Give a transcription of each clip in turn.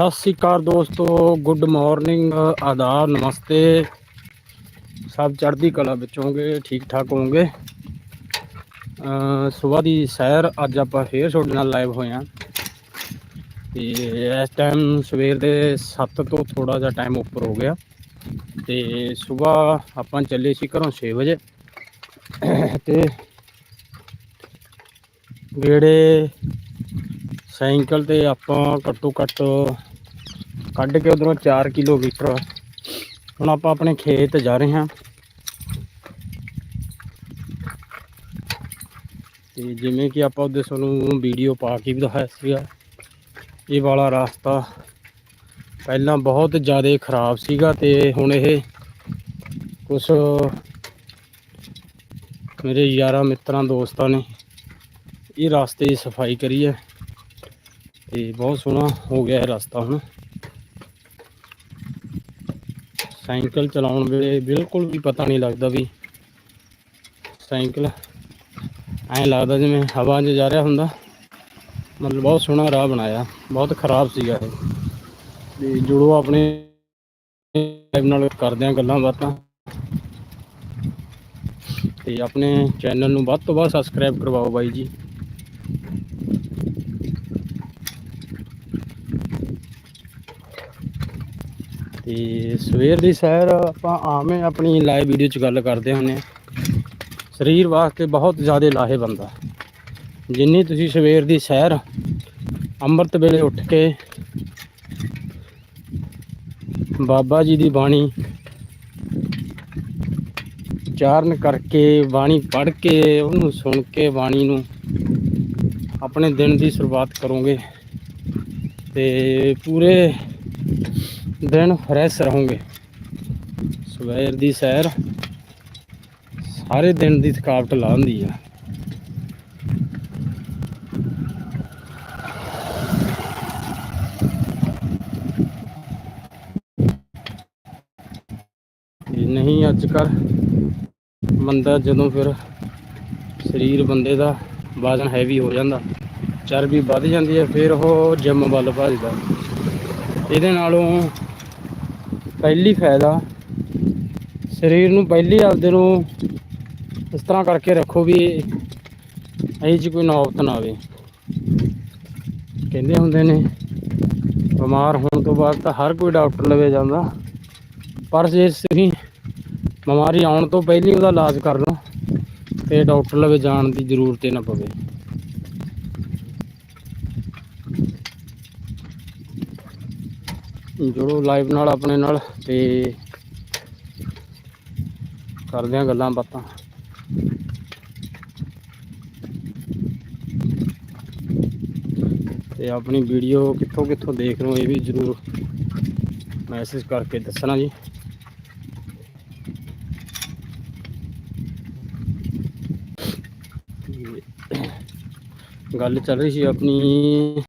ਸਤਿ ਸ੍ਰੀ ਅਕਾਲ ਦੋਸਤੋ good morning ਆਦਾਬ, ਨਮਸਤੇ। ਸਭ ਚੜ੍ਹਦੀ ਕਲਾ ਵਿੱਚ ਹੋਗੇ ਠੀਕ ਠਾਕ ਹੋਗੇ ਸਵੇਰ ਦੀ ਸੈਰ, ਅੱਜ ਆਪਾਂ ਫੇਰ ਤੁਹਾਡੇ ਨਾਲ ਲਾਈਵ ਹੋਏ ਆ ਤੇ ਇਸ ਟਾਈਮ ਸਵੇਰ ਦੇ 7 ਤੋਂ ਥੋੜਾ ਜਿਹਾ ਟਾਈਮ ਉੱਪਰ ਹੋ ਗਿਆ। ਤੇ ਸਵੇਰ ਆਪਾਂ ਚੱਲੇ ਸੀ ਘਰੋਂ 6 ਵਜੇ। ਤੇ ਗੇੜੇ, ਸਾਈਕਲ ਤੇ ਆਪਾਂ ਘੱਟੋ ਘੱਟ ਕੱਢ ਕੇ ਉਧਰੋਂ 4 ਕਿਲੋਮੀਟਰ ਹੁਣ ਆਪਾਂ ਆਪਣੇ ਖੇਤ ਜਾ ਰਹੇ ਹਾਂ। ਤੇ ਜਿਵੇਂ ਕਿ ਆਪਾਂ ਉਹਦੇ ਤੁਹਾਨੂੰ ਵੀਡੀਓ ਪਾ ਕੇ ਵੀ ਦਿਖਾਇਆ ਸੀਗਾ। ਇਹ ਵਾਲਾ ਰਸਤਾ ਪਹਿਲਾਂ ਬਹੁਤ ਜ਼ਿਆਦਾ ਖਰਾਬ ਸੀਗਾ ਤੇ ਹੁਣ ਇਹ ਕੁਝ ਮੇਰੇ ਯਾਰਾਂ ਮਿੱਤਰਾਂ, ਦੋਸਤਾਂ ਨੇ ਇਹ ਰਸਤੇ ਦੀ ਸਫ਼ਾਈ ਕਰੀ ਹੈ। ਤੇ ਬਹੁਤ ਸੋਹਣਾ ਹੋ ਗਿਆ ਇਹ ਰਸਤਾ ਹੁਣ। ਸਾਈਕਲ ਚਲਾਉਣ ਵੇਲੇ ਬਿਲਕੁਲ ਵੀ ਪਤਾ ਨਹੀਂ ਲੱਗਦਾ ਵੀ ਸਾਈਕਲ ਐਂ ਲੱਗਦਾ ਜਿਵੇਂ ਹਵਾ 'ਚ ਜਾ ਰਿਹਾ ਹੁੰਦਾ। ਮਤਲਬ ਬਹੁਤ ਸੋਹਣਾ ਰਾਹ ਬਣਾਇਆ, ਬਹੁਤ ਖਰਾਬ ਸੀਗਾ ਇਹ। ਤੇ ਜੁੜੋ ਆਪਣੇ ਲਾਈਵ ਨਾਲ ਕਰਦੇ ਆ ਗੱਲਾਂ ਬਾਤਾਂ। ਤੇ ਆਪਣੇ ਚੈਨਲ ਨੂੰ ਵੱਧ ਤੋਂ ਵੱਧ ਸਬਸਕ੍ਰਾਈਬ ਕਰਵਾਓ ਬਾਈ ਜੀ। ਤੇ ਸਵੇਰ ਦੀ ਸੈਰ ਆਪਾਂ ਆਵੇਂ ਆਪਣੀ ਲਾਈਵ ਵੀਡੀਓ 'ਚ ਗੱਲ ਕਰਦੇ ਹੁੰਨੇ ਆ ਸਰੀਰ ਵਾਸਤੇ ਬਹੁਤ ਜ਼ਿਆਦਾ ਲਾਹੇਵੰਦ ਆ। ਜਿੰਨੀ ਤੁਸੀਂ ਸਵੇਰ ਦੀ ਸੈਰ, ਅੰਮ੍ਰਿਤ ਵੇਲੇ ਉੱਠ ਕੇ ਬਾਬਾ ਜੀ ਦੀ ਬਾਣੀ, ਉਚਾਰਨ ਕਰਕੇ ਬਾਣੀ ਪੜ੍ਹ ਕੇ ਉਹਨੂੰ ਸੁਣ ਕੇ ਬਾਣੀ ਨੂੰ ਆਪਣੇ ਦਿਨ ਦੀ ਸ਼ੁਰੂਆਤ ਕਰੋਗੇ। ਤੇ ਪੂਰੇ ਦਿਨ ਫਰੈਸ਼ ਰਹੋਗੇ। ਸਵੇਰ ਦੀ ਸੈਰ ਸਾਰੇ ਦਿਨ ਦੀ ਥਕਾਵਟ ਲਾਉਂਦੀ ਆ। ਤੇ ਨਹੀਂ ਅੱਜ ਕੱਲ ਬੰਦਾ ਜਦੋਂ ਫਿਰ ਸਰੀਰ ਬੰਦੇ ਦਾ ਵਜ਼ਨ ਹੈਵੀ ਹੋ ਜਾਂਦਾ, ਚਰਬੀ ਵੱਧ ਜਾਂਦੀ ਹੈ ਫਿਰ ਉਹ ਜਿਮ ਵੱਲ ਭੱਜਦਾ। ਇਹਦੇ ਨਾਲੋਂ ਪਹਿਲੀ ਫਾਇਦਾ ਸਰੀਰ ਨੂੰ ਪਹਿਲੀ ਆਪਦੇ ਨੂੰ ਇਸ ਤਰ੍ਹਾਂ ਕਰਕੇ ਰੱਖੋ ਵੀ ਇਹ ਚ ਕੋਈ ਨੌਬਤ ਨਾ ਆਵੇ। ਕਹਿੰਦੇ ਹੁੰਦੇ ਨੇ, ਬਿਮਾਰ ਹੋਣ ਤੋਂ ਬਾਅਦ ਤਾਂ ਹਰ ਕੋਈ ਡਾਕਟਰ ਲਵੇ ਜਾਂਦਾ। ਪਰ ਜੇ ਤੁਸੀਂ ਬਿਮਾਰੀ ਆਉਣ ਤੋਂ ਪਹਿਲਾਂ ਉਹਦਾ ਇਲਾਜ ਕਰ ਲਓ, ਤੇ ਡਾਕਟਰ ਲਵੇ ਜਾਣ ਦੀ ਜ਼ਰੂਰਤ ਹੀ ਨਾ ਪਵੇ। ਜੁੜੋ ਲਾਈਵ ਨਾਲ ਆਪਣੇ ਨਾਲ ਤੇ ਕਰਦੇ ਆ ਗੱਲਾਂ ਬਾਤਾਂ। ਤੇ ਆਪਣੀ ਵੀਡੀਓ ਕਿੱਥੋਂ ਕਿੱਥੋਂ ਦੇਖ ਰਹੇ ਹੋ ਇਹ ਵੀ ਜ਼ਰੂਰ ਮੈਸੇਜ ਕਰਕੇ ਦੱਸਣਾ ਜੀ। ਗੱਲ ਚੱਲ ਰਹੀ ਸੀ ਆਪਣੀ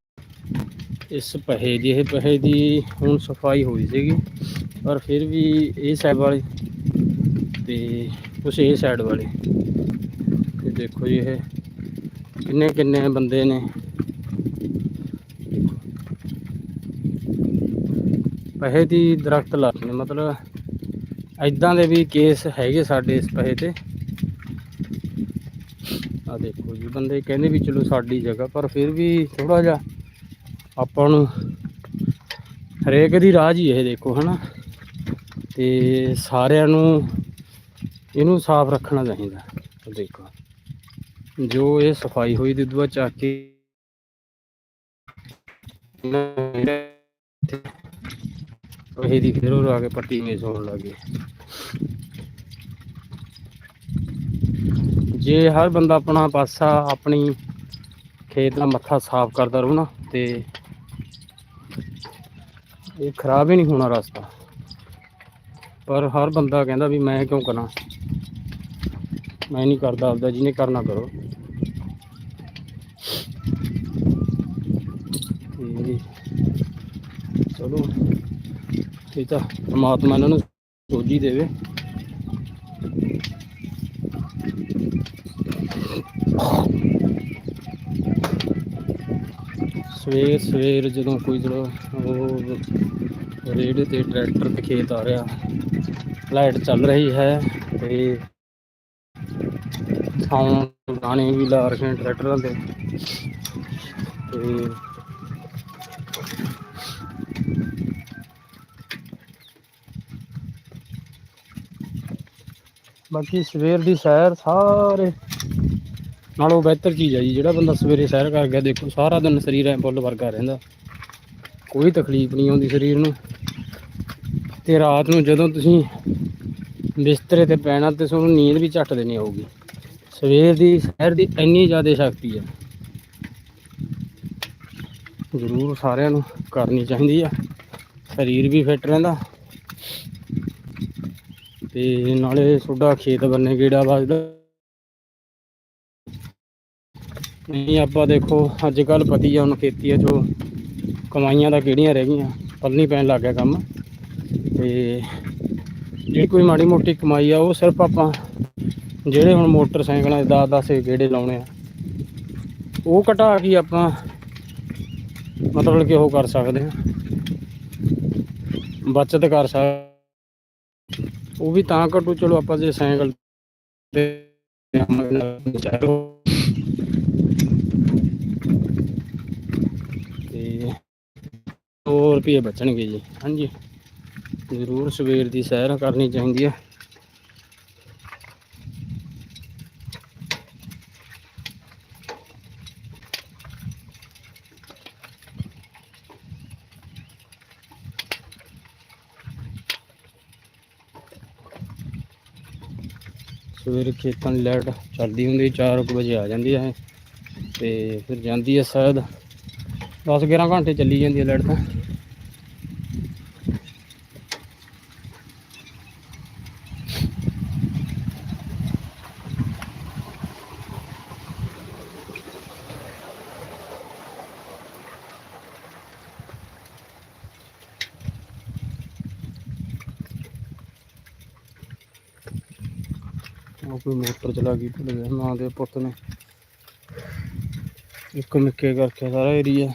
ਇਸ ਪਹੇ ਦੀ, ਇਹ ਪਹੇ ਦੀ ਹੁਣ ਸਫ਼ਾਈ ਹੋਈ ਸੀਗੀ, ਪਰ ਫਿਰ ਵੀ ਇਹ ਸਾਈਡ ਵਾਲੀ ਤੇ ਕੁਛ ਇਹ ਸਾਈਡ ਵਾਲੇ। ਤੇ ਦੇਖੋ ਜੀ ਇਹ ਕਿੰਨੇ ਕਿੰਨੇ ਬੰਦੇ ਨੇ। ਪਹੇ ਦੀ ਦਰਖਤ ਲਾਏ ਨੇ, ਮਤਲਬ ਐਦਾਂ ਦੇ ਵੀ ਕੇਸ ਹੈਗੇ ਸਾਡੇ ਇਸ ਪਹੇ ਤੇ। ਆ ਦੇਖੋ ਜੀ, ਬੰਦੇ ਕਹਿੰਦੇ ਵੀ ਚਲੋ ਸਾਡੀ ਜਗ੍ਹਾ, ਪਰ ਫਿਰ ਵੀ ਥੋੜਾ ਜਿਹਾ ਆਪਾਂ ਨੂੰ ਹਰੇਕ ਦੀ ਰਾਜ ਹੀ ਇਹ ਦੇਖੋ, ਹਨਾ? ਤੇ ਸਾਰਿਆਂ ਨੂੰ ਇਹਨੂੰ ਸਾਫ਼ ਰੱਖਣਾ ਚਾਹੀਦਾ, ਦੇਖੋ। ਜੋ ਇਹ ਸਫ਼ਾਈ ਹੋਈ ਦੀ ਦੁਆ ਚੱਕ ਕੇ ਇਹ ਦੀ ਫਿਰ ਉਹ ਆ ਕੇ ਪੱਟੀ ਮੇਸ ਹੋਣ ਲੱਗੇ ਜੇ ਹਰ ਬੰਦਾ ਆਪਣਾ ਪਾਸਾ ਆਪਣੀ ਖੇਤ ਦਾ ਮੱਥਾ ਸਾਫ਼ ਕਰਦਾ ਰਹੂ ਨਾ, ਤੇ ਇਹ ਖਰਾਬ ਹੀ ਨਹੀਂ ਹੋਣਾ ਰਸਤਾ। ਪਰ ਹਰ ਬੰਦਾ ਕਹਿੰਦਾ ਵੀ ਮੈਂ ਕਿਉਂ ਕਰਾਂ? ਮੈਂ ਨਹੀਂ ਕਰਦਾ ਆਪਦਾ, ਜਿਹਨੇ ਕਰਨਾ ਕਰੋ। ਤੇ ਚਲੋ, ਇਹ ਤਾਂ ਪਰਮਾਤਮਾ ਇਹਨਾਂ ਨੂੰ ਸੋਝੀ ਦੇਵੇ। ਸਵੇਰ ਸਵੇਰ ਜਦੋਂ ਕੋਈ ਚਲੋ ਉਹ ਰੇੜੇ ਤੇ ਟਰੈਕਟਰ ਤੇ ਖੇਤ ਆ ਰਿਹਾ। ਲਾਈਟ ਚੱਲ ਰਹੀ ਹੈ ਤੇ ਸਾਊਂਡ ਗਾਣੇ ਵੀ ਲਾ ਰਹੇ ਨੇ ਟਰੈਕਟਰਾਂ ਦੇ ਤੇ ਬਾਕੀ ਸਵੇਰ ਦੀ ਸੈਰ ਸਾਰੇ ਨਾਲੋਂ ਬਿਹਤਰ ਚੀਜ਼ ਹੈ ਜੀ। ਜਿਹੜਾ ਬੰਦਾ ਸਵੇਰੇ ਸੈਰ ਕਰ ਗਿਆ ਦੇਖੋ, ਸਾਰਾ ਦਿਨ ਸਰੀਰ ਐ ਬੁੱਲ ਵਰਗਾ ਰਹਿੰਦਾ। ਕੋਈ ਤਕਲੀਫ ਨਹੀਂ ਆਉਂਦੀ ਸਰੀਰ ਨੂੰ। ਤੇ ਰਾਤ ਨੂੰ ਜਦੋਂ ਤੁਸੀਂ ਬਿਸਤਰੇ ਤੇ ਪੈਣਾ ਤੇ ਤੁਹਾਨੂੰ ਨੀਂਦ ਵੀ ਝੱਟ ਦੇਣੀ ਹੋਊਗੀ। ਸਵੇਰ ਦੀ, ਸ਼ਹਿਰ ਦੀ ਇੰਨੀ ਜ਼ਿਆਦਾ ਸ਼ਕਤੀ ਹੈ ਜ਼ਰੂਰ ਸਾਰਿਆਂ ਨੂੰ ਕਰਨੀ ਚਾਹੀਦੀ ਆ। ਸਰੀਰ ਵੀ ਫਿੱਟ ਰਹਿੰਦਾ। ਤੇ ਨਾਲੇ ਤੁਹਾਡਾ ਖੇਤ ਬੰਨੇ ਗੇੜਾ ਵੱਜਦਾ। ਨਹੀਂ, ਆਪਾਂ ਦੇਖੋ, ਅੱਜ ਕੱਲ ਪਤੀ ਆ ਹੁਣ ਖੇਤੀ ਆ ਜੋ ਕਮਾਈਆਂ ਦਾ ਕਿਹੜੀਆਂ ਰਹਿ ਗਈਆਂ। ਪੱਲਣੀ ਪੈਣ ਲੱਗ ਗਿਆ ਕੰਮ। ਤੇ ਜਿਹੜੀ ਕੋਈ ਮਾੜੀ ਮੋਟੀ ਕਮਾਈ ਆ, ਉਹ ਸਿਰਫ ਆਪਾਂ ਜਿਹੜੇ ਹੁਣ ਮੋਟਰਸਾਈਕਲਾਂ ਦੇ 10 10 ਗੇੜੇ ਲਾਉਣੇ ਆ, ਉਹ ਘਟਾ ਕੇ ਆਪਾਂ ਮਤਲਬ ਕਿ ਉਹ ਕਰ ਸਕਦੇ ਹਾਂ। ਬਚਤ ਕਰ ਸਕਦੇ ਉਹ ਵੀ ਤਾਂ ਘਟੂ, ਚਲੋ ਆਪਾਂ ਜੇ ਸਾਈਕਲ ਤੇ ਚਲੋ। ਤੇ 100 ਰੁਪਏ ਬਚਣਗੇ ਜੀ, ਹਾਂਜੀ। ਜ਼ਰੂਰ ਸਵੇਰ ਦੀ ਸੈਰ ਕਰਨੀ ਚਾਹੀਦੀ ਹੈ ਸਵੇਰੇ ਖੇਤਾਂ ਦੀ ਲਾਈਟ ਚੱਲਦੀ ਹੁੰਦੀ 4 ਵਜੇ ਆ ਜਾਂਦੀ ਹੈ ਤੇ ਫਿਰ ਜਾਂਦੀ ਹੈ ਸ਼ਾਇਦ 10 11 ਘੰਟੇ ਚੱਲੀ ਜਾਂਦੀ ਹੈ ਲਾਈਟ ਤਾਂ। ਉਹ ਕੋਈ ਮੋਟਰ ਚਲਾ ਗਈ ਭੁੱਲ ਗਿਆ ਮਾਂ ਦੇ ਪੁੱਤ ਨੇ। ਇੱਕ ਮਿੱਕੇ ਕਰਕੇ ਸਾਰਾ ਏਰੀਆ